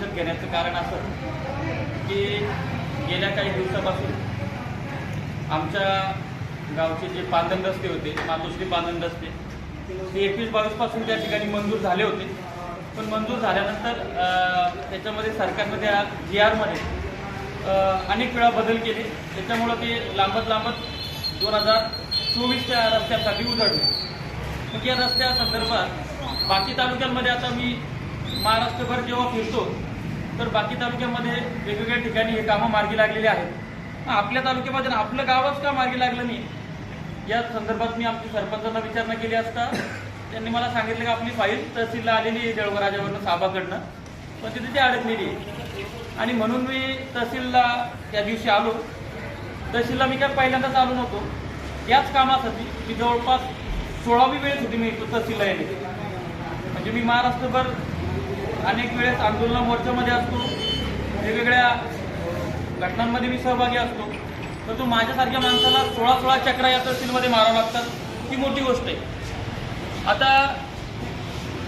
परिषद घेण्याचं कारण असं की गेल्या काही दिवसापासून आमच्या गावचे जे पांदन रस्ते होते मातोश्री पांदन रस्ते ते एकवीस बावीसपासून त्या ठिकाणी मंजूर झाले होते. पण मंजूर झाल्यानंतर त्याच्यामध्ये सरकारनं त्या जी आरमध्ये अनेक वेळा बदल केले. त्याच्यामुळं ते लांबत लांबत दोन हजार चोवीसच्या रस्त्यासाठी उजळले मग या रस्त्या संदर्भात बाकी तालुक्यांमध्ये आता मी महाराष्ट्रभर जेव्हा फिरतो तर बाकी तालुक्यामध्ये वेगवेगळ्या ठिकाणी हे कामं मार्गी लागलेली आहेत. मग आपल्या तालुक्यामध्ये आपलं गावच का मार्गी लागलं नाही? या संदर्भात मी आमच्या सरपंचांना विचारणा केली असता. त्यांनी मला सांगितलं की आपली फाईल तहसीलला आलेली आहे देळवराजावरनं साबाकडनं. पण तिथे ती अडकलेली आहे. आणि म्हणून मी तहसीलला त्या दिवशी आलो. तहसीलला मी काय पहिल्यांदाच आलो नव्हतो. याच कामासाठी मी जवळपास सोळावी वेळेस होती मी तहसीलला येणे म्हणजे मी महाराष्ट्रभर अनेक वेळेस आंदोलन मोर्चामध्ये असतो. वेगवेगळ्या घटनांमध्ये मी सहभागी असतो. तर तो माझ्यासारख्या माणसाला सोळा सोळा चक्रा या तहसीलमध्ये मारावं लागतात ती मोठी गोष्ट आहे. आता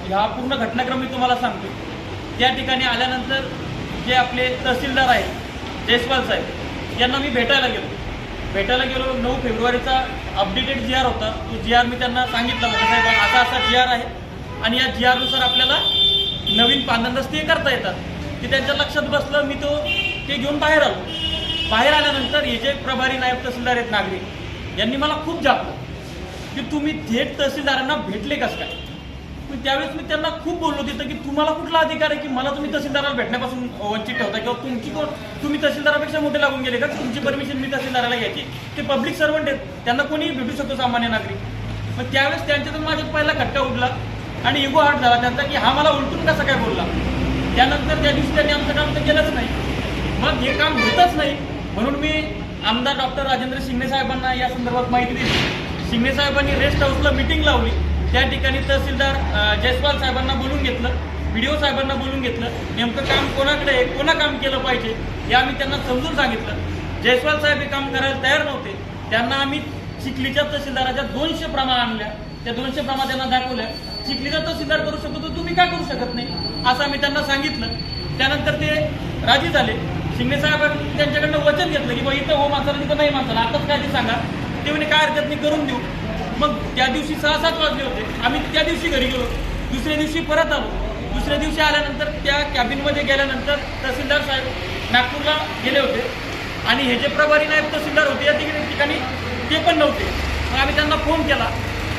ह्या पूर्ण घटनाक्रम मी तुम्हाला सांगतो. त्या ठिकाणी आल्यानंतर जे आपले तहसीलदार आहेत जयस्वाल साहेब यांना मी भेटायला गेलो. भेटायला गेलो नऊ फेब्रुवारीचा अपडेटेड जी आर होता. तो जी आर मी त्यांना सांगितला म्हणजे साहेब असा असा जी आर आहे आणि या जी आरनुसार आपल्याला नवीन पांधन रस्ते करता येतात. ते त्यांच्या लक्षात बसलं मी तो ते घेऊन बाहेर आलो. बाहेर आल्यानंतर हे जे प्रभारी नायब तहसीलदार आहेत नागरिक यांनी मला खूप जागलं. की तुम्ही थेट तहसीलदारांना भेटले कसं काय? पण त्यावेळेस मी त्यांना खूप बोललो तिथं की तुम्हाला कुठला अधिकार आहे की मला तुम्ही तहसीलदाराला भेटण्यापासून वंचित ठेवता? किंवा तुमची कोण तुम्ही तहसीलदारापेक्षा मोठे लागून गेले का? तुमची परमिशन मी तहसीलदाराला घ्यायची? ते पब्लिक सर्वंट आहेत. त्यांना कोणीही भेटू शकतो सामान्य नागरिक. मग त्यावेळेस त्यांच्यातून माझ्यात पहिला खट्टा उडला आणि इगो हार्ट झाला त्यांचा की हा मला उलटून कसा काय बोलला? त्यानंतर त्या दिवशी त्यांनी आमचं काम तर केलंच नाही. मग हे काम होतच नाही. म्हणून मी आमदार डॉक्टर राजेंद्र शिंगणे साहेबांना या संदर्भात माहिती दिली. शिंगणे साहेबांनी रेस्ट हाऊसला मिटिंग लावली. त्या ठिकाणी तहसीलदार जयस्वाल साहेबांना बोलून घेतलं. व्हिडिओ साहेबांना बोलून घेतलं. नेमकं काम कोणाकडे आहे? कोणा काम केलं पाहिजे? हे आम्ही त्यांना समजून सांगितलं. जयस्वाल साहेब हे काम करायला तयार नव्हते. त्यांना आम्ही चिखलीच्या तहसीलदाराच्या दोनशे प्रमा आणल्या. त्या दोनशे प्रमा त्यांना दाखवल्या. चिखलीचा तहसीलदार करू शकतो तर तुम्ही का करू शकत नाही? असं आम्ही त्यांना सांगितलं. त्यानंतर ते राजी झाले. शिंदे साहेबांनी त्यांच्याकडनं वचन घेतलं की बा इथं हो माणसाला तिथं नाही माणसाला. आताच काय ते सांगा. ते म्हणे काय हरकत नाही करून देऊ. मग त्या दिवशी सहा सात वाजले होते. आम्ही त्या दिवशी घरी गेलो. दुसऱ्या दिवशी परत आलो. दुसऱ्या दिवशी आल्यानंतर त्या कॅबिनमध्ये गेल्यानंतर तहसीलदार साहेब नागपूरला गेले होते. आणि हे जे प्रभारी नायब तहसीलदार होते या ठिकाणी ठिकाणी ते पण नव्हते. मग आम्ही त्यांना फोन केला.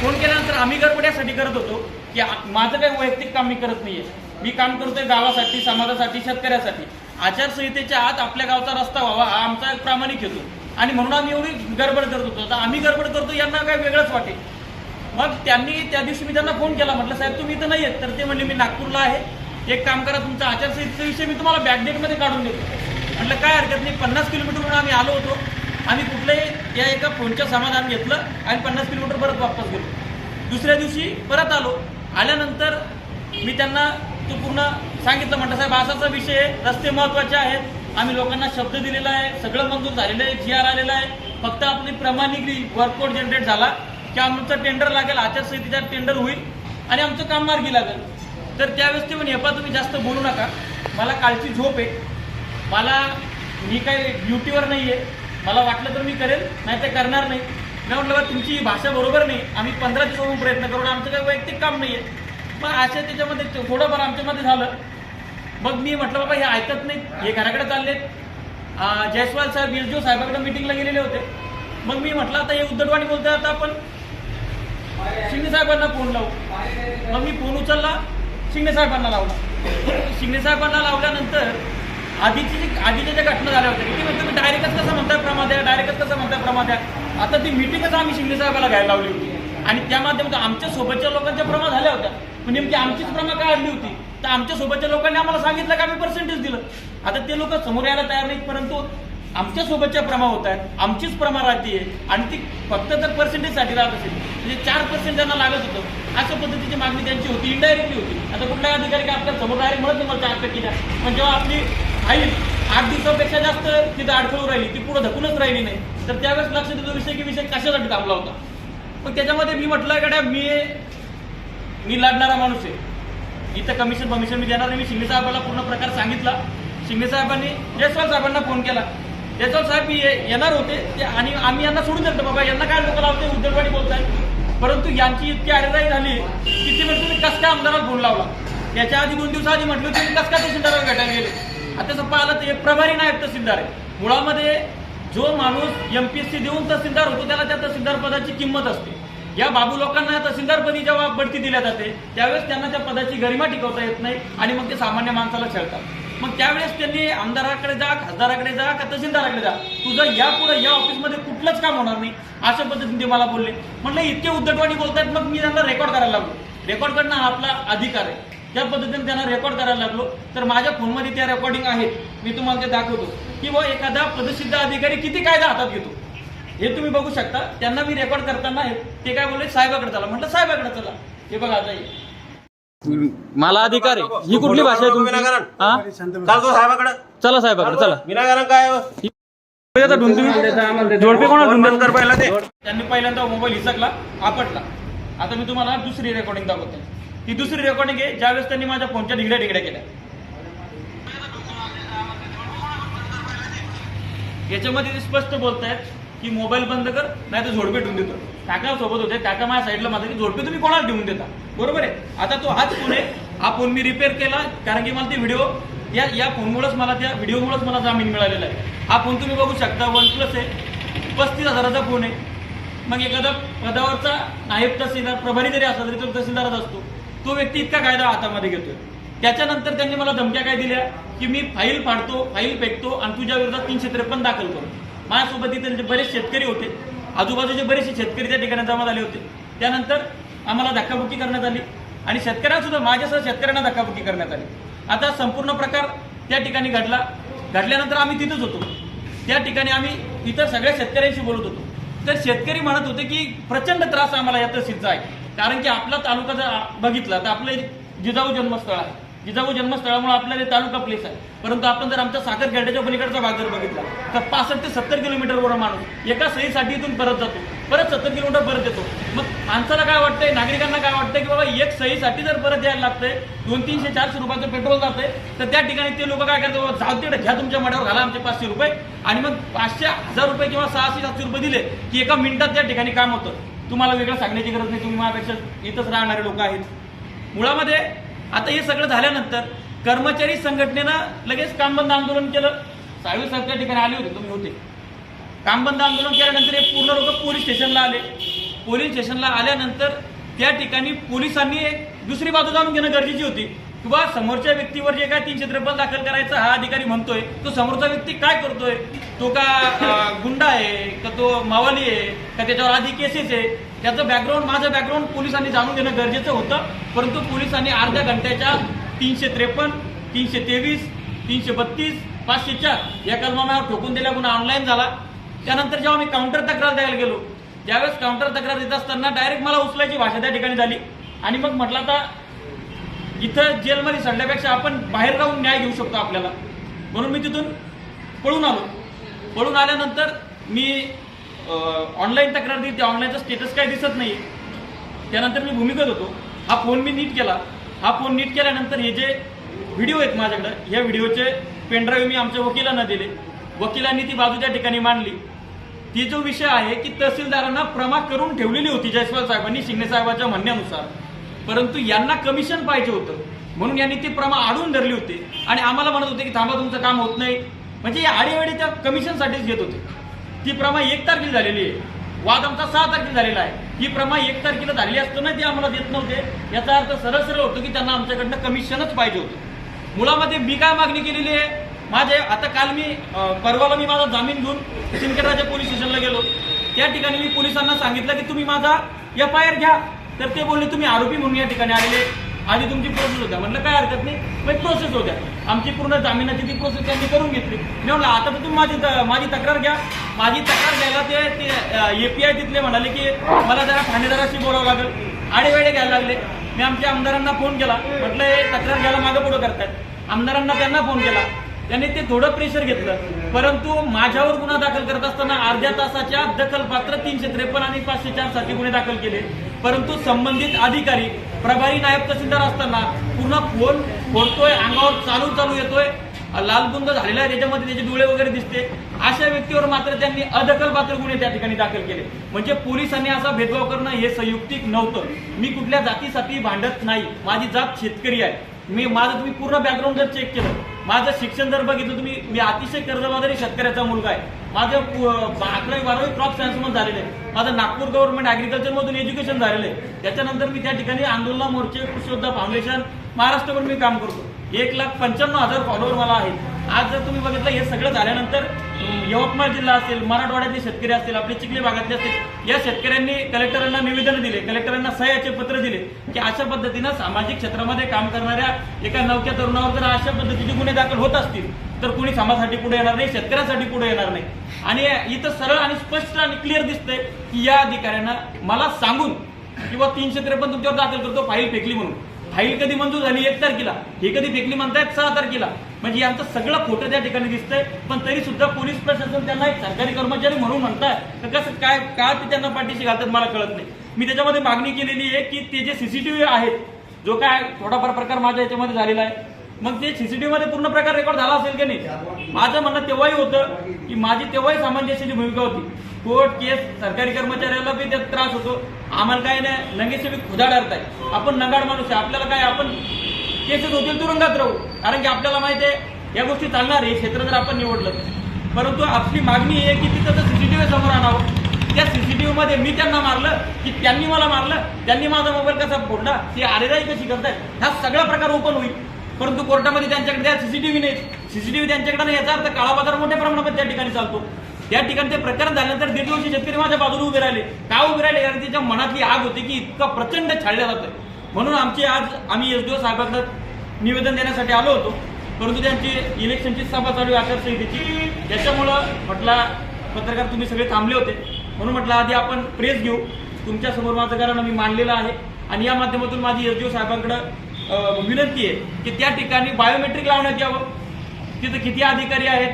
फोन केल्यानंतर आम्ही गडबड्यासाठी करत होतो की माझं काही वैयक्तिक काम मी करत नाहीये. मी काम करतोय गावासाठी समाजासाठी शेतकऱ्यासाठी. आचारसंहितेच्या आत आपल्या गावचा रस्ता व्हावा हा आमचा एक प्रामाणिक हेतू. आणि म्हणून आम्ही एवढी गडबड करत होतो. आता आम्ही गडबड करतो यांना काय वेगळंच वाटेल. मग त्यांनी त्या दिवशी मी त्यांना फोन केला. म्हटलं साहेब तुम्ही इथं नाही आहेत तर ते म्हणले मी नागपूरला आहे. एक काम करा तुमचा आचारसंहितेचा विषय मी तुम्हाला बॅकडेटमध्ये काढून देतो. म्हटलं काय हरकत नाही. पन्नास किलोमीटरवरून आम्ही आलो होतो. आम्ही कुठल्याही या एका फोनचं समाधान घेतलं आणि पन्नास किलोमीटर परत वापस गेलो. दुसऱ्या दिवशी परत आलो. आल्यानंतर मी त्यांना तो पूर्ण सांगितलं म्हटलं साहेब असाचा विषय आहे रस्ते महत्त्वाचे आहेत. आम्ही लोकांना शब्द दिलेला आहे सगळं मंजूर झालेलं आहे जी आर आलेला आहे. फक्त आपली प्रमाणिक वर्कआउट जनरेट झाला की आमचं टेंडर लागेल आचारसंहितेचा टेंडर होईल आणि आमचं काम मार्गी लागेल. तर त्यावेळेस ते म्हणजे "हे तुम्ही जास्त बोलू नका. मला कालची झोप आहे. मला मी काही ड्युटीवर नाही आहे मला वाटलं तर मी करेल नाही तर करणार नाही. मी म्हटलं बा तुमची ही भाषा बरोबर नाही. आम्ही पंधरा दिवसाहून प्रयत्न करू आमचं काही वैयक्तिक काम नाही आहे पण अशा त्याच्यामध्ये थोडंफार आमच्यामध्ये झालं. मग मी म्हटलं बाबा हे ऐकत नाहीत. हे घराकडे चाललेत. जयस्वाल साहेब एस साहेबाकडे मिटिंगला गेलेले होते. मग मी म्हटलं आता हे उद्धटवाणी बोलतोय आता आपण शिंदे साहेबांना फोन लावू. मग मी फोन उचलला शिंदे साहेबांना लावला. शिंदे साहेबांना लावल्यानंतर आधीची जी आधीच्या ज्या घटना झाल्या होत्या की तुम्ही डायरेक्टच कसं म्हणताय प्रमाद आहे डायरेक्टच कसं म्हणताय प्रमाद आहे आता ती मिटिंगच आम्ही शिंदे साहेबाला घ्यायला लावली होती. आणि त्या माध्यमातून आमच्या सोबतच्या लोकांच्या प्रमा झाल्या होत्या. पण नेमकी आमचीच प्रमा काय आणली होती? तर आमच्या सोबतच्या लोकांनी आम्हाला सांगितलं की आम्ही पर्सेंटेज दिलं. आता ते लोक समोर यायला तयार नाहीत परंतु आमच्या सोबतच्या प्रमा होत आहेत आमचीच प्रमा राहते. आणि ती फक्त जर पर्सेंटेजसाठी राहत असेल. म्हणजे चार पर्सेंट त्यांना लागत होतं अशा पद्धतीची मागणी त्यांची होती इनडायरेक्टली होती. आता कुठलाही अधिकारी काय आपल्यासमोर डायरेक्ट म्हणत नाही मला चार टक्के द्या. पण जेव्हा आपली आई आठ दिवसापेक्षा जास्त तिथं अडखळून राहिली ती पुढे धकूनच राहिली नाही. तर त्यावेळेस लक्षात येतो विषय की विषय कशासाठी थांबला होता. पण त्याच्यामध्ये मी म्हटलं गड्या मी मी लढणारा माणूस आहे. इथं कमिशन कमिशन मी देणार नाही. मी शिंगे साहेबाला पूर्ण प्रकार सांगितला. शिंगे साहेबांनी जयस्वाल साहेबांना फोन केला. जयस्वाल साहेब मी येणार होते. ते आणि आम्ही यांना सोडून देतो बाबा यांना काय लोक लावते उद्धटवाणी बोलताय परंतु यांची इतकी अरेराई झाली की ती म्हणजे तुम्ही कस काय आमदाराला फोन लावला? याच्या आधी दोन दिवसाआधी म्हटलं तुम्ही कस काय तहसीलदाराला भेटायला गेले? आता तसं पाहिलं तर एक प्रभारी नायब तहसीलदार आहे. मुळामध्ये जो माणूस एमपीएससी देऊन तहसीलदार होतो त्याला त्या तहसीलदार पदाची किंमत असते. या बाबू लोकांना तहसीलदारपदी जेव्हा बढती दिल्या जाते त्यावेळेस त्यांना त्या पदाची गरिमा टिकवता येत नाही आणि मग ते सामान्य माणसाला खेळतात मग त्यावेळेस त्यांनी आमदाराकडे जा खासदाराकडे जा का तहसीलदाराकडे जा? तुझं यापुढे या ऑफिसमध्ये कुठलंच काम होणार नाही अशा पद्धतीने ते मला बोलले. म्हटलं इतके उद्धटवाणी बोलतायत मग मी त्यांना रेकॉर्ड करायला लागलो. रेकॉर्ड करणं हा आपला अधिकार आहे. त्या पद्धतीने त्यांना रेकॉर्ड करायला लागलो तर माझ्या फोनमध्ये त्या रेकॉर्डिंग आहेत. मी तुम्हाला ते दाखवतो. की बुवा एखादा पदसिद्ध अधिकारी किती कायदा हातात घेतो. हे तुम्ही बघू शकता. त्यांना मी रेकॉर्ड करताना ते काय बोलले? साहेबाकडे चला. म्हटलं साहेबाकडे चला. हे बघा आता. मला अधिकार आहे. ही कुठली भाषा आहे तुमची? साहेबाकडे. चला साहेबाकडे चला. विनाकारण काय जोडपे कोणा पहिला ते. त्यांनी पहिल्यांदा मोबाईल हिसकला आपटला. आता मी तुम्हाला दुसरी रेकॉर्डिंग दाखवते. ही दुसरी रेकॉर्डिंग आहे ज्यावेळेस त्यांनी माझ्या फोनच्या ढिगड्या ढिगड्या केल्या. याच्यामध्ये ते स्पष्ट बोलतायत की मोबाईल बंद कर नाही तर झोडपे ठेवून देतो. काका सोबत होते काका माझ्या साईडला माझा की झोडपे तुम्ही कोणाला ठेवून देता? बरोबर आहे? आता तो हाच फोन आहे. हा फोन मी रिपेअर केला कारण की मला ते व्हिडिओ या या फोनमुळेच मला त्या व्हिडिओमुळेच मला जामीन मिळालेला आहे. हा फोन तुम्ही बघू शकता वन प्लस आहे. पस्तीस हजाराचा फोन आहे. मग एखादा पदावरचा नायब तहसीलदार प्रभारी जरी असला तरी तो तहसीलदारच असतो. तो व्यक्ती इतका कायदा हातामध्ये घेतोय. त्याच्यानंतर त्यांनी मला धमक्या काय दिल्या? की मी फाईल फाडतो फाईल फेकतो आणि तुझ्या विरोधात तीनशे त्रेपन्न दाखल करतो माझ्यासोबत इथे जे बरेच शेतकरी होते आजूबाजूचे बरेचसे शेतकरी त्या ठिकाणी जमा झाले होते. त्यानंतर आम्हाला धक्काबुक्की करण्यात आली आणि शेतकऱ्यांसुद्धा माझ्यासह शेतकऱ्यांना धक्काबुक्की करण्यात आली. आता संपूर्ण प्रकार त्या ठिकाणी घडला. घडल्यानंतर आम्ही तिथंच होतो. त्या ठिकाणी आम्ही इतर सगळ्या शेतकऱ्यांशी बोलत होतो. तर शेतकरी म्हणत होते की प्रचंड त्रास आम्हाला या तहसीलचा आहे. कारण की आपला तालुका जर बघितला तर आपलं जिजाऊ जन्मस्थळ आहे. जिजाऊ जन्मस्थळामुळे आपल्याला हे तालुका प्लेस आहे. परंतु आपण जर आमच्या साखर खेड्याच्या पलीकडचा भाग जर बघितला तर पासष्ट ते सत्तर किलोमीटरवर माणूस एका सहीसाठी इथून परत जातो. परत सत्तर किलोमीटर परत येतो. मग माणसाला काय वाटतंय? नागरिकांना काय वाटतंय की बाबा एक सहीसाठी जर परत यायला लागतंय दोन तीनशे चारशे रुपयाचं पेट्रोल जातंय तर त्या ठिकाणी ते लोक काय करतात? जाऊ तिकडे घ्या तुमच्या मड्यावर घाला आमचे पाचशे रुपये. आणि मग पाचशे हजार रुपये किंवा सहाशे सातशे रुपये दिले की एका मिनिटात त्या ठिकाणी काम होतं. तुम्हाला वेगळं सांगण्याची गरज नाही तुम्ही माझ्यापेक्षा इथंच राहणारे लोक आहेत. मुळामध्ये आता हे सगळं झाल्यानंतर कर्मचारी संघटनेनं लगेच कामबंद आंदोलन केलं. साहेब साहेब त्या ठिकाणी आले होते तुम्ही होते. कामबंद आंदोलन केल्यानंतर हे पूर्ण लोक पोलीस स्टेशनला आले. पोलीस स्टेशनला आल्यानंतर त्या ठिकाणी पोलिसांनी एक दुसरी बाजू जाणून घेणं गरजेची होती. किंवा समोरच्या व्यक्तीवर जे काय तीनशे त्रेपन्न दाखल करायचा हा अधिकारी म्हणतोय तो समोरचा व्यक्ती काय करतोय? तो का गुंडा आहे का तो मावाली आहे का त्याच्यावर आधी केसेस आहे? त्याचं बॅकग्राऊंड माझं बॅकग्राऊंड पोलिसांनी जाणून घेणं गरजेचं होतं परंतु पोलिसांनी अर्ध्या घंट्याच्या तीनशे त्रेपन्न तीनशे तेवीस तीनशे बत्तीस पाचशे चार या कलमावर ठोकून दिल्या गुन्हा ऑनलाईन झाला. त्यानंतर जेव्हा मी काउंटर तक्रार द्यायला गेलो ज्यावेळेस काउंटर तक्रार देत असताना डायरेक्ट मला उचलायची भाषा त्या ठिकाणी झाली. आणि मग म्हटलं आता इथं जेलमध्ये सडल्यापेक्षा आपण बाहेर राहून न्याय घेऊ शकतो आपल्याला. म्हणून मी तिथून पळून आलो. पळून आल्यानंतर मी ऑनलाईन तक्रार दिली. त्या ऑनलाईनचं स्टेटस काय दिसत नाही त्यानंतर मी भूमिगत होतो. हा फोन मी नीट केला. हा फोन नीट केल्यानंतर हे जे व्हिडिओ आहेत माझ्याकडे या व्हिडिओचे पेनड्राईव्ह मी आमच्या वकिलांना दिले. वकिलांनी ती बाजूच्या ठिकाणी मांडली. ती जो विषय आहे की तहसीलदारांना प्रमा करून ठेवलेली होती जयस्वाल साहेबांनी शिंगणे साहेबांच्या म्हणण्यानुसार. परंतु यांना कमिशन पाहिजे होतं. म्हणून यांनी ती प्रमा आडून धरली होती. आणि आम्हाला म्हणत होते की थांबा तुमचं काम होत नाही. म्हणजे या आडीवेळी त्या कमिशनसाठीच घेत होते. ती प्रमा एक तारखेला झालेली आहे. वाद आमचा सहा तारखेला झालेला आहे. ही प्रमा एक तारखेला झालेली असताना ती आम्हाला देत नव्हते. याचा अर्थ सरळ सरळ होतो की त्यांना आमच्याकडनं कमिशनच पाहिजे होतं. मुलामध्ये मी काय मागणी केलेली आहे? माझे आता काल मी परवाला मी माझा जामीन घेऊन सिंदखेडराजा पोलीस स्टेशनला गेलो. त्या ठिकाणी मी पोलिसांना सांगितलं की तुम्ही माझा एफ आय आर घ्या. तर ते बोलले तुम्ही आरोपी म्हणून या ठिकाणी आलेले आधी तुमची प्रोसेस होत्या. म्हटलं काय हरकत नाही. मग प्रोसेस होत्या. आमची पूर्ण जामिनाची ती प्रोसेस त्यांनी करून घेतली. मी म्हटलं आता तर तुम्ही माझी माझी तक्रार घ्या. माझी तक्रार घ्यायला ते एपीआय तिथले म्हणाले की मला जरा ठाणेदाराशी बोलावं लागेल. आडेवेडे घ्यायला लागले. मी आमच्या आमदारांना फोन केला. म्हटलं हे तक्रार घ्यायला मागं पुढं करतायत. आमदारांना त्यांना फोन केला. त्यांनी ते थोडं प्रेशर घेतलं. परंतु माझ्यावर गुन्हा दाखल करत असताना अर्ध्या तासाच्या दखलपात्र तीनशे त्रेपन्न आणि पाचशे चारसाठी गुन्हे दाखल केले. परंतु संबंधित अधिकारी प्रभारी नायब तहसीलदार असताना पूर्ण फोन फोडतोय अंगावर चालू चालू येतोय. लालबुंद झालेला आहे त्याच्यामध्ये त्याचे डोळे वगैरे दिसते. अशा व्यक्तीवर मात्र त्यांनी अदखलपात्र गुन्हे त्या ठिकाणी दाखल केले. म्हणजे पोलिसांनी असा भेदभाव करणं हे संयुक्तिक नव्हतं. मी कुठल्या जातीसाठी भांडत नाही. माझी जात शेतकरी आहे. मी माझं तुम्ही पूर्ण बॅकग्राऊंड जर चेक केलं माझं शिक्षण जर बघितलं तुम्ही मी अतिशय कर्जबाजारी शेतकऱ्याचा मुलगा आहे. माझं अकरावी बारावी क्रॉप सायन्समध्ये झालेलं आहे माझं नागपूर गव्हर्नमेंट ऍग्रिकल्चर मधून एज्युकेशन झालेलं आहे त्याच्यानंतर मी त्या ठिकाणी आंदोलन मोर्चे कृषीयोद्धा फाउंडेशन महाराष्ट्रभर मी काम करतो. एक लाख पंच्याण्णव हजार फॉलोअर मला आहेत. आज जर तुम्ही बघितलं हे सगळं झाल्यानंतर यवतमाळ जिल्हा असेल मराठवाड्यातले शेतकरी असतील आपले चिखली भागातले असतील या शेतकऱ्यांनी कलेक्टरांना निवेदन दिले कलेक्टरांना सह्याचे पत्र दिले की अशा पद्धतीनं सामाजिक क्षेत्रामध्ये काम करणाऱ्या एका नवक्या तरुणावर जर अशा पद्धतीचे गुन्हे दाखल होत असतील तर कोणी समाजासाठी पुढे येणार नाही शेतकऱ्यांसाठी पुढे येणार नाही. आणि इथं सरळ आणि स्पष्ट आणि क्लिअर दिसतंय की या अधिकाऱ्यांना मला सांगून किंवा तीनशे त्रेपन्न तुमच्यावर दाखल करतो फाईल फेकली म्हणून. फाईल कधी मंजूर झाली एक तारखेला. हे कधी फेकली म्हणतायत सहा तारखेला. म्हणजे यांचं सगळं खोटं त्या ठिकाणी दिसतंय पण तरी सुद्धा पोलीस प्रशासन त्यांना एक सरकारी कर्मचारी म्हणून म्हणताय तर कसं काय का ते त्यांना पाठीशी घालतात मला कळत नाही. मी त्याच्यामध्ये मागणी केलेली आहे की ते जे सीसीटीव्ही आहेत जो काय थोडाफार प्रकार माझ्या याच्यामध्ये झालेला आहे मग ते सीसीटीव्ही मध्ये पूर्ण प्रकार रेकॉर्ड झाला असेल की नाही? माझं म्हणणं तेव्हाही होतं की माझी तेव्हाही सामंजस्याची भूमिका होती. कोर्ट केस सरकारी कर्मचाऱ्याला बी त्यात त्रास होतो. आम्हाला काय नाही नंगेचे बी खुदा आहे आपण नगाड माणूस आहे. आपल्याला काय आपण केसेस होतील तुरुंगात राहू. कारण की आपल्याला माहिती आहे या गोष्टी चालणार आहे. हे क्षेत्र जर आपण निवडलं परंतु आपली मागणी आहे की तिथं सीसीटीव्ही समोर आणावं. त्या सीसीटीव्ही मध्ये मी त्यांना मारलं की त्यांनी मला मारलं त्यांनी माझा मोबाईल कसा फोडला ती आरेराई कशी करतायत हा सगळा प्रकार ओपन होईल. परंतु कोर्टामध्ये त्यांच्याकडे त्या सीसीटीव्ही नाही. सीसीटीव्ही त्यांच्याकडे नाही. याचा अर्थ काळा बाजार मोठ्या प्रमाणामध्ये त्या ठिकाणी चालतो. त्या ठिकाणी ते प्रकरण झाल्यानंतर दीड दिवशी शेतकरी माझ्या बाजूला उभे राहिले. का उभे राहिले? कारण त्याच्या मनातली आग होती की इतका प्रचंड छाडल्या जातं म्हणून आमची आज आम्ही एस डी ओ साहेबांकडे निवेदन देण्यासाठी आलो होतो. परंतु त्यांची इलेक्शनची सभा चालू आहे आचारसंहितेची. त्याच्यामुळं म्हटला पत्रकार तुम्ही सगळे थांबले होते. म्हणून म्हटलं आधी आपण प्रेस घेऊ. तुमच्यासमोर माझं कारण मी मांडलेलं आहे. आणि या माध्यमातून माझी एस डी ओ साहेबांकडे विनंती आहे की त्या ठिकाणी बायोमेट्रिक लावण्यात यावं. तिथं किती अधिकारी आहेत?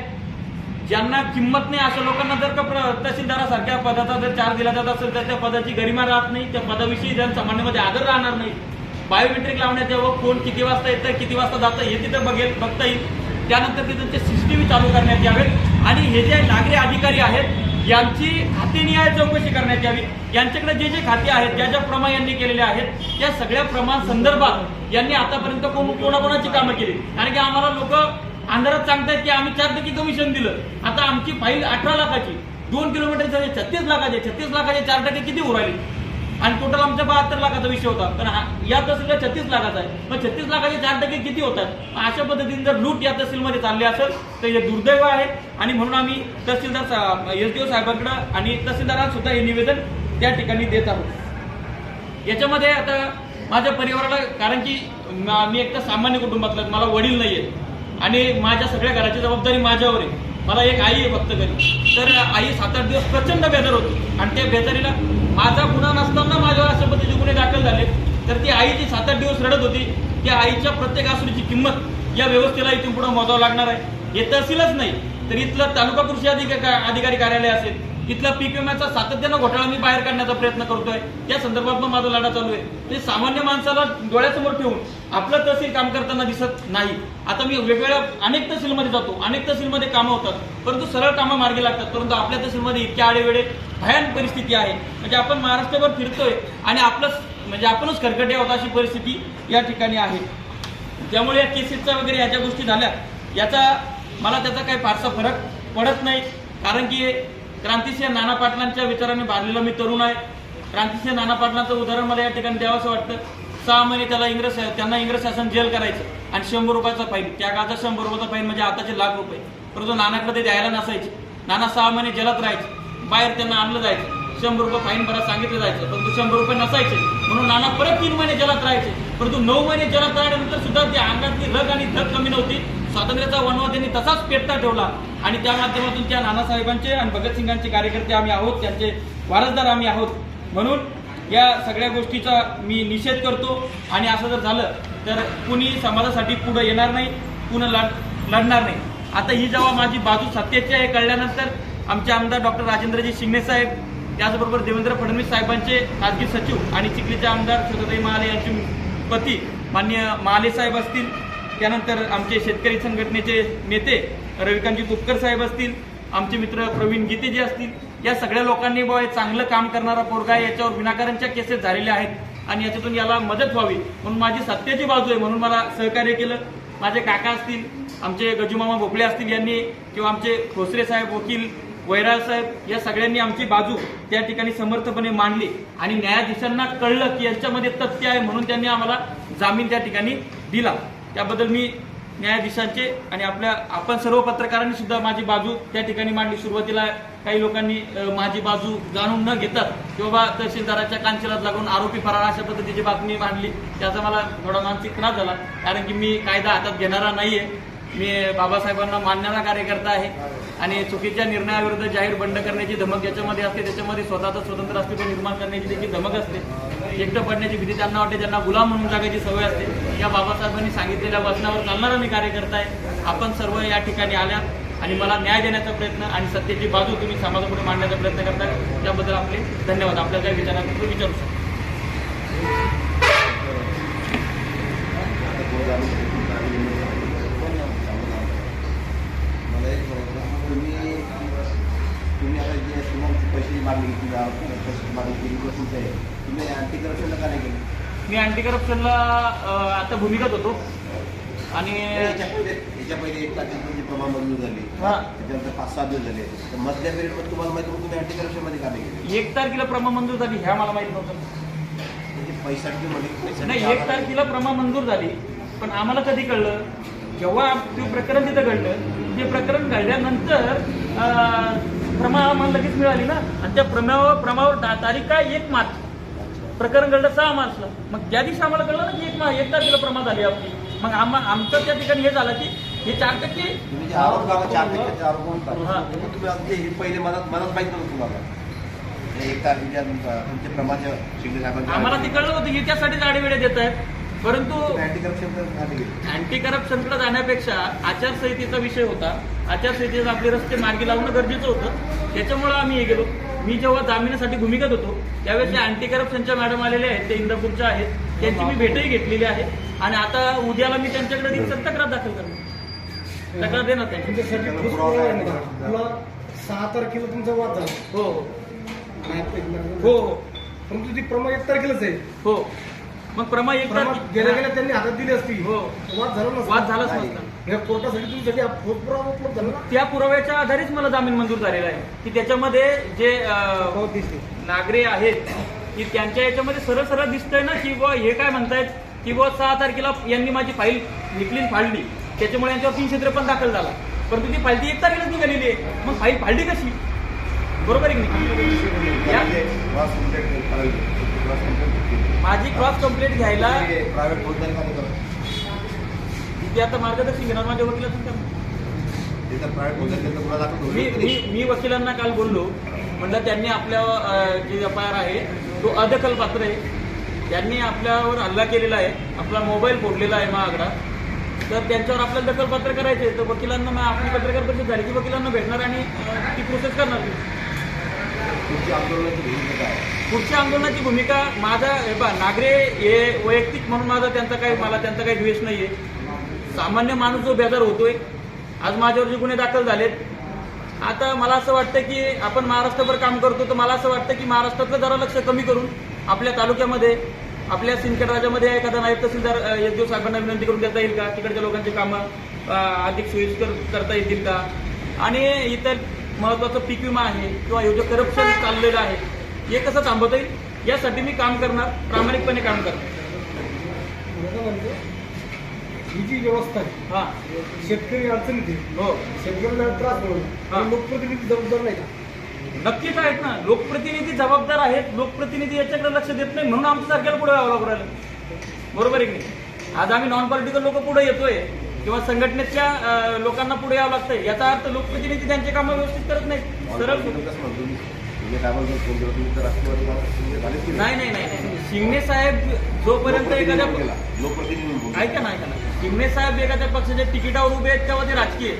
ज्यांना किंमत नाही अशा लोकांना जर का तहसीलदारासारख्या पदाचा जर चार्ज दिला जात असेल तर त्या पदाची गरिमा राहत नाही. त्या पदाविषयी जनसामान्यामध्ये आदर राहणार नाही. बायोमेट्रिक लावण्यात यावं. कोण किती वाजता येतं किती वाजता जातं हे तिथं बघेल बघता येईल. त्यानंतर तिथं ते सीसीटीव्ही चालू करण्यात यावेत. आणि हे जे नागरी अधिकारी आहेत यांची खातेनिहाय चौकशी करण्यात यावी. यांच्याकडे जे जे खाते आहेत ज्या ज्या प्रमा यांनी केलेल्या आहेत त्या सगळ्या प्रमाण संदर्भात यांनी आतापर्यंत कोण कोणाकोणाची कामं केली? कारण की आम्हाला लोक अंधारात सांगतायत की आम्ही चार टक्के कमिशन दिलं. आता आमची फाईल अठरा लाखाची. दोन किलोमीटर छत्तीस लाखाचे छत्तीस लाखाचे चार टक्के किती उरायले? आणि टोटल आमच्या बहात्तर लाखाचा विषय होता. तर या तहसीलला छत्तीस लाखाचा आहे. मग छत्तीस लाखाचे चार टक्के किती होतात? अशा पद्धतीने जर लूट या तहसीलमध्ये चालली असेल तर हे दुर्दैव आहे. आणि म्हणून आम्ही तहसीलदार एस डी ओ साहेबांकडे आणि तहसीलदारांना सुद्धा हे निवेदन त्या ठिकाणी देत आहोत. याच्यामध्ये आता माझ्या परिवाराला कारण की मी एक तर सामान्य कुटुंबातला आहे, मला वडील नाही आहेत. आणि माझ्या सगळ्या घराची जबाबदारी माझ्यावर आहे. मला एक आई आहे फक्त घरी. तर आई सात आठ दिवस प्रचंड बेजार होती. आणि त्या बेजारीला माझा गुन्हा नसताना माझ्यावर अशा पद्धतीचे गुन्हे दाखल झाले. तर ती आई जी सात आठ दिवस रडत होती त्या आईच्या प्रत्येक आसुरीची किंमत या व्यवस्थेला इथून पुढे मोजावं लागणार आहे. हे तहसीलच नाही तर इथलं तालुका कृषी अधिकारी अधिकारी कार्यालय असेल. तिथला पीक विम्याचा सातत्यानं घोटाळा मी बाहेर काढण्याचा प्रयत्न करतोय. त्या संदर्भात पण माझा लढा चालू आहे. ते सामान्य माणसाला डोळ्यासमोर ठेवून आपलं तहसील काम करताना दिसत नाही. आता मी वेगवेगळ्या अनेक तहसीलमध्ये जातो. अनेक तहसीलमध्ये कामं होतात. परंतु सरळ कामं मार्गी लागतात. परंतु आपल्या तहसीलमध्ये इतक्या आडेवेळे भयान परिस्थिती आहे. म्हणजे आपण महाराष्ट्रभर फिरतोय आणि आपलं म्हणजे आपणच खरकटे आहोत अशी परिस्थिती या ठिकाणी आहे. त्यामुळे या केसेसचा वगैरे ह्या ज्या गोष्टी झाल्या याचा मला त्याचा काही फारसा फरक पडत नाही. कारण की क्रांतिसिंह नाना पाटलांच्या विचाराने बांधलेला मी तरुण आहे. क्रांतिसिंह नाना पाटलांचं उदाहरण मला या ठिकाणी द्यावंसं वाटतं. सहा महिने त्याला इंग्रज त्यांना इंग्रज शासन जेल करायचं आणि शंभर रुपयाचा फाईन. त्या काळचा शंभर रुपयाचा फाईन म्हणजे आताचे लाख रुपये. परंतु नानाकडे ते द्यायला नसायचे. नाना सहा महिने जेलात राहायचे. बाहेर त्यांना आणलं जायचं. शंभर रुपये फाईन भरा सांगितलं जायचं. परंतु शंभर रुपये नसायचे. म्हणून नाना परत तीन महिने जलात राहायचे. परंतु नऊ महिने जलात राहिल्यानंतर सुद्धा त्या अंगातली रग आणि धग कमी नव्हती. स्वातंत्र्याचा वनवा त्यांनी तसाच पेटता ठेवला. आणि त्या माध्यमातून त्या नानासाहेबांचे आणि भगतसिंगांचे कार्यकर्ते आम्ही आहोत त्यांचे वारसदार आम्ही आहोत. म्हणून या सगळ्या गोष्टीचा मी निषेध करतो. आणि असं जर झालं तर कुणी समाजासाठी पुढं येणार नाही पुन्हा लढ लढणार नाही. आता ही जेव्हा माझी बाजू सत्याची आहे कळल्यानंतर आमचे आमदार डॉक्टर राजेंद्रजी शिंगणे साहेब त्याचबरोबर देवेंद्र फडणवीस साहेबांचे खाजगी सचिव आणि चिखलीचे आमदार सुधाताई महाले यांचे पती मान्य महाले साहेब असतील. त्यानंतर आमचे शेतकरी संघटनेचे नेते रविकांतजी कुपकर साहेब असतील आमचे मित्र प्रवीण गीते जे असतील या सगळ्या लोकांनी बुवा चांगलं काम करणारा पोरगा आहे याच्यावर विनाकारांच्या केसेस झालेल्या आहेत आणि याच्यातून याला मदत व्हावी म्हणून माझी सत्याची बाजू आहे म्हणून मला सहकार्य केलं. माझे काका असतील आमचे गजूमामा भोपळे असतील यांनी किंवा आमचे खोसरे साहेब वकील वैराळ साहेब या सगळ्यांनी आमची बाजू त्या ठिकाणी समर्थपणे मांडली आणि न्यायाधीशांना कळलं की यांच्यामध्ये तथ्य आहे म्हणून त्यांनी आम्हाला जामीन त्या ठिकाणी दिला. त्याबद्दल मी न्यायाधीशांचे आणि आपल्या आपण सर्व पत्रकारांनी सुद्धा माझी बाजू त्या ठिकाणी मांडली. सुरुवातीला काही लोकांनी माझी बाजू जाणून न घेतात किंवा तहसीलदाराच्या कांचेलात लागून आरोपी फरार अशा पद्धतीची बातमी मांडली. त्याचा मला थोडा मानसिक त्रास झाला कारण की मी कायदा हातात घेणारा नाहीये. मी बाबासाहेबांना मानणारा कार्यकर्ता आहे आणि चुकीच्या निर्णयाविरुद्ध जाहीर बंड करण्याची धमक ज्याच्यामध्ये असते त्याच्यामध्ये स्वतःचं स्वतंत्र अस्तित्व निर्माण करण्याची देखील धमक असते. एकटं पडण्याची भीती त्यांना वाटते ज्यांना गुलाम म्हणून जगायची सवय असते. या बाबासाहेबांनी सांगितलेल्या वचनावर चालणारा मी कार्यकर्ता आहे आपण सर्व या ठिकाणी आल्यात आणि मला न्याय देण्याचा प्रयत्न आणि सत्तेची बाजू तुम्ही समाजापुढे मांडण्याचा प्रयत्न करताय त्याबद्दल आपले धन्यवाद. आपल्या काही विचारात विचारू शकतो मला एक म्हणायचं, तुम्ही तुम्ही आता जे तुम्हाला पैसे मागणी केली पैसे मागणी केली किंवा तुमचं आहे तुम्ही अँटी करप्शनला का नाही केलं मी अँटी करप्शनला आता भूमिकात होतो. आणि याच्या पहिले एक प्रमाण मंजूर झाली. हा. त्याच्यानंतर पाच सहा दिवस झाले. तर मधल्या तुम्हाला माहिती होतं तुम्ही अँटी केली. एक तारखेला प्रमा मंजूर झाली ह्या मला माहीत नव्हतं. म्हणजे पैशाची मध्ये पैशाची नाही एक तारखेला प्रमा मंजूर झाली पण आम्हाला कधी कळलं? जेव्हा ते प्रकरण तिथं घडलं ते प्रकरण घडल्यानंतर अं, प्रमा आम्हाला लगेच मिळाली ना? आणि त्या प्रमावर प्रमावर ता- तारीख काय? एक मार्च. प्रकरण घडलं सहा मार्चला. मग त्या दिवशी आम्हाला कळलं ना की एक एक तारखेला प्रमा झाली आपली. मग आम्हा आमचं त्या ठिकाणी हे झालं की हे चार टक्के तुम्ही जे आरोप लावा चार टक्क्याचे आरोप हा. म्हणता मग तुम्ही आता हे पहिले मनात मनात माहीत नव्हतं तुम्हाला. हे एक तारखेच्या तुमचा- तुमचे प्रमाण शिंदे साहेबांचे आम्हाला ते कळलं होतं की त्यासाठीच आडेवेळे देत आहेत. परंतु अँटी करप्शन अँटी करप्शनकडे जाण्यापेक्षा आचारसंहितेचा विषय होता. आचारसंहितेत आपले रस्ते मार्गी लावणं गरजेचं होतं. त्याच्यामुळे आम्ही हे गेलो. मी जेव्हा जामिनासाठी भूमिकेत होतो त्यावेळेस त्या अँटी करप्शनच्या मॅडम आलेल्या आहेत ते इंदापूरच्या आहेत. त्यांची मी भेटही घेतलेली आहे. आणि आता उद्याला मी त्यांच्याकडे रितसर तक्रार दाखल करणार. तक्रार देणार त्यांची तुमच्यासाठी ठोस पुरावा आहे. ना तुला सहा तारखेला तुमचा वाद झाला. हो. हो. परंतु ती प्रमा एक तारखेलाच आहे. हो. मग प्रमा एक प्रमा गेल्या गेल्या त्यांनी हातात दिली असती. हो. वाद झाला नसता. वाद झालाच नाही. नसता. या कोर्टासाठी तुमच्यासाठी हा ठोस पुरावा उपलब्ध झाला ना? त्या पुराव्याच्या आधारेच मला जामीन मंजूर झालेला आहे. की त्याच्यामध्ये जे अं, हो, दिसते नागरे आहेत की त्यांच्या याच्यामध्ये सरळ सरळ दिसतंय ना की बुवा हे काय म्हणतायत की बुवा सहा तारखेला यांनी माझी फाईल निकलीन फाडली. त्याच्यामुळे यांच्यावर तीनशे त्रेपन्न दाखल झाला. परंतु ती फाईल ती एक तारखेलाच निघालेली आहे. मग फाईल फाडली कशी? बरोबर आहे की नाही? या- क्रॉस कंप्लेंट करावी क्रॉस कंप्लेंट माझी क्रॉस कंप्लेंट घ्यायला प्रायव्हेट तिथे आता मार्गदर्शन घेणार माझ्या वकिलातून मी मी नाही? मी वकिलांना काल बोललो. म्हणलं त्यांनी आपल्या जे एफ आय आर आहे तो अदखल पात्र आहे. त्यांनी आपल्यावर हल्ला केलेला आहे. आपला मोबाईल फोडलेला आहे महागडा. तर त्यांच्यावर आपल्याला दखलपात्र करायचे तर वकिलांना मग आपली पत्रकार परिषद झाली की वकिलांना भेटणार आणि ती प्रोसेस करणार आहे? पुढच्या आंदोलनाची भूमिका माझा नागरे हे वैयक्तिक म्हणून माझा त्यांचा काही मला त्यांचा काही द्वेष नाहीये. सामान्य माणूस जो बेजार होतोय आज माझ्यावर जे गुन्हे दाखल झालेत. आता मला असं वाटतं की आपण महाराष्ट्रभर काम करतो तर मला असं वाटतं की महाराष्ट्रातलं जरा लक्ष कमी करून आपल्या तालुक्यामध्ये आपल्या सिंदखेड राज्यामध्ये एखादा नायब तहसीलदार अ, एक दिवस साहेबांना विनंती करून देता येईल का? तिकडच्या लोकांची कामं अधिक सोयीस्कर करता येतील का? आणि इतर महत्वाचं पीक विमा आहे किंवा हे जे करप्शन चाललेलं आहे हे कसं थांबवता येईल? यासाठी मी काम करणार प्रामाणिकपणे काम करणार. ही जी व्यवस्था आहे हा. शेतकरी अडचणीत आहे. हो. शेतकऱ्यांना त्रास होईल हा. आणि लोकप्रतिनिधी जबाबदार नाही का? नक्कीच आहेत ना लोकप्रतिनिधी जबाबदार आहेत लोकप्रतिनिधी याच्याकडे लक्ष देत नाही म्हणून आमच्या सारख्याला पुढे यावं लागू राहिलं. बरोबर आहे की नाही? आज आम्ही नॉन पॉलिटिकल लोक पुढे येतोय किंवा संघटनेच्या अं, लोकांना पुढे यावं लागतंय. याचा अर्थ लोकप्रतिनिधी त्यांचे कामं व्यवस्थित करत नाही सरळ ऑनलाईन कसं म्हणतो मी तुम्ही साहेबांना फोन केला तुम्ही तर राष्ट्रवादी काँग्रेस तुम्ही झालेच की नाही नाही नाही. शिंगणे साहेब जोपर्यंत एखाद्या. ऐका ना ऐका ना शिंगणे साहेब एखाद्या पक्षाच्या तिकिटावर उभे आहेत तेव्हा ते राजकीय.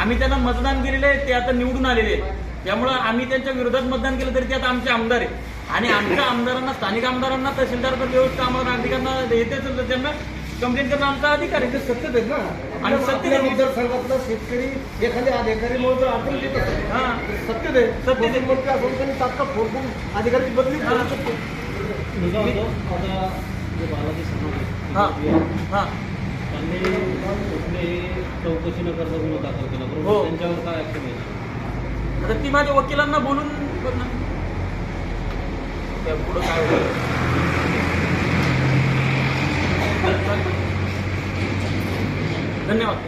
आम्ही त्यांना मतदान केलेले आहे ते आता निवडून आलेले आहेत त्यामुळं आम्ही त्यांच्या विरोधात मतदान केलं तरी त्यात आमचे आमदार आहे आणि आमच्या आमदारांना स्थानिक आमदारांना तहसीलदार व्यवस्था आम्हाला नागरिकांना येते त्यांना कंप्लेंट करणं आमचा अधिकार आहे ते सत्यच आहे ना आणि सत्य आहे. मतदारसंघातला शेतकरी एखाद्या अधिकारी म्हणून जर अडचण असेल हा सत्य दे सत्य दे. मंत्री असून त्यांनी तात्काळ फोन करून अधिकाऱ्याची बदली हा. करू शकतो आता जे बालाजी समाज हा आहे, हा त्यांनी कुठलीही चौकशी न करता गुन्हा दाखल केला हो. बरोबर त्यांच्यावर काय ऍक्शन घ्यायची आता ती माझ्या वकिलांना बोलून करणार. त्या पुढं काय होईल धन्यवाद.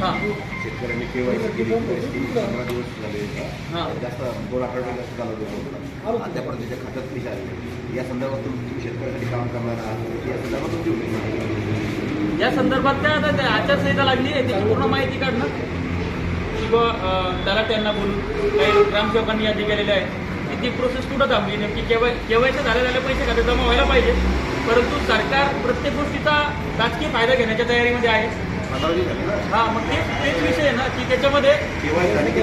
हा. शेतकऱ्यांनी केवायसी केली पंधरा दिवस झाले हा. जास्त दोन आठवडे जास्त झालं होतं त्याच्या खात्यात पैसे आले या संदर्भात तुम्ही शेतकऱ्यासाठी काम करणार आहात या संदर्भात तुमची या संदर्भात काय आता त्या आचारसंहिता लागली आहे त्याची पूर्ण माहिती काढणं? किंवा अं, तलाट्यांना बोलून काही ग्रामसेवकांनी यादी केलेल्या आहेत ती प्रोसेस कुठं थांबली नेमकी केवाय केवायचे झाल्या झाले पैसे खाते जमा व्हायला पाहिजे? परंतु सरकार प्रत्येक गोष्टीचा राजकीय फायदा घेण्याच्या तयारीमध्ये आहे. हा मग तेच तेच विषय आहे ना की त्याच्यामध्ये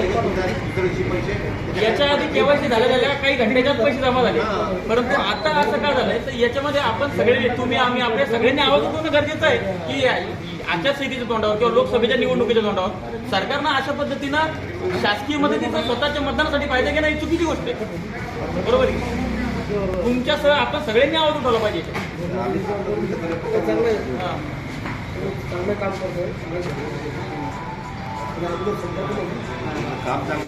का तुमच्या याच्या आधी केवायसी झाल्या काही घंटेच्याच पैसे जमा झाले. परंतु आता असं काय झालंय? तर याच्यामध्ये आपण सगळे तुम्ही आम्ही आपल्या सगळ्यांनी आवाज उठवणं गरजेचं आहे की आचारसंहितेच्या तोंडावर किंवा लोकसभेच्या निवडणुकीच्या तोंडावर सरकारनं अशा पद्धतीनं शासकीय मदतीचा स्वतःच्या मतदानासाठी फायदा घेणं ही चुकीची गोष्ट आहे. बरोबर आहे? तुमच्यासह आपण सगळ्यांनी आवाज उठवला पाहिजे. चांगलं काम करतोय. चांगलं- काम चांगलं